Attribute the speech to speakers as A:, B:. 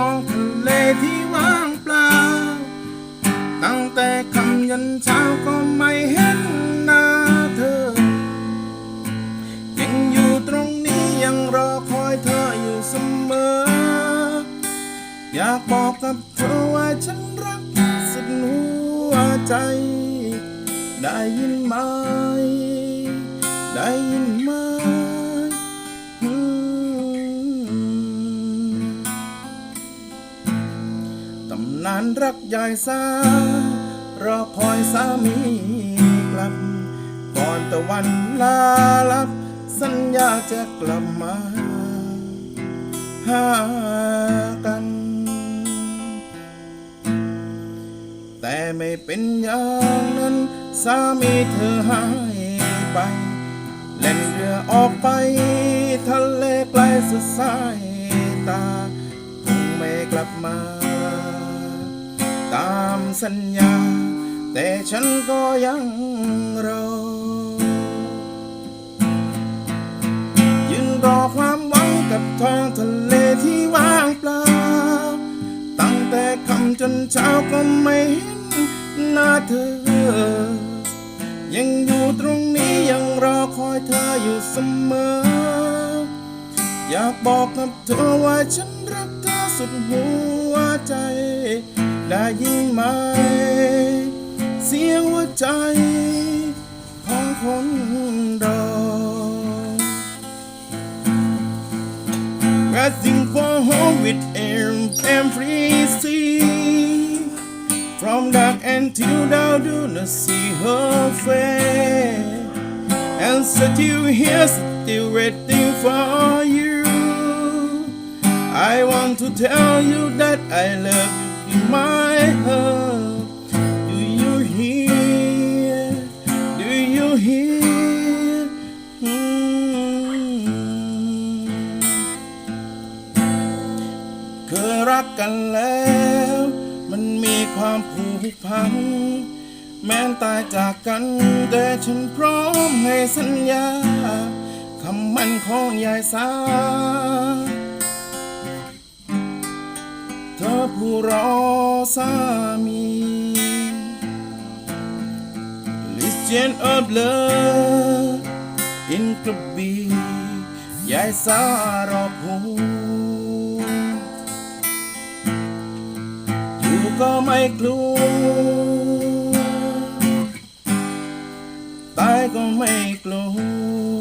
A: ท้องทะเลที่ว่างเปล่า ตั้งแต่คำยันเช้าก็ไม่เห็นหน้าเธอ ยังอยู่ตรงนี้ยังรอคอยเธออยู่เสมอ อยากบอกกับเธอว่าฉันรักสุดหัวใจ ได้ยินไหม ได้ยิน ตำนานรักยายสารอคอยสามีกลับ ก่อนตะวันลาลับ สัญญาจะกลับมาหากัน แต่ไม่เป็นอย่างนั้น สามีเธอหายไปเล่นเรือออกไป ทะเลไกลสุดสายตาคงไม่กลับมา สัญญา แต่ฉันก็ยังรอ ยืนรอความหวังกับท้องทะเลที่ว่างเปล่า ตั้งแต่คำจนเช้าก็ไม่เห็นหน้าเธอ ยังอยู่ตรงนี้ยังรอคอยเธออยู่เสมอ อยากบอกกับเธอว่าฉันรักเธอสุดหัวใจ ได้ยินไหม เสียงหัวใจ ของคนรอ Rising for home with air and free sea. From dark until dawn, do not see her face. And still here, still waiting for you. I want to tell you that I love you in my heart. Do you hear? Do you hear? Mm. เคยรักกันแล้ว มันมีความผูกพัน แม้นตายจากกัน แต่ฉันพร้อมให้สัญญา คำมั่นของยายสา ผู้รอสามี Legion of love in กระบี่ยายสารอผู้ อยู่ก็ไม่กลัว ตายก็ไม่กลัว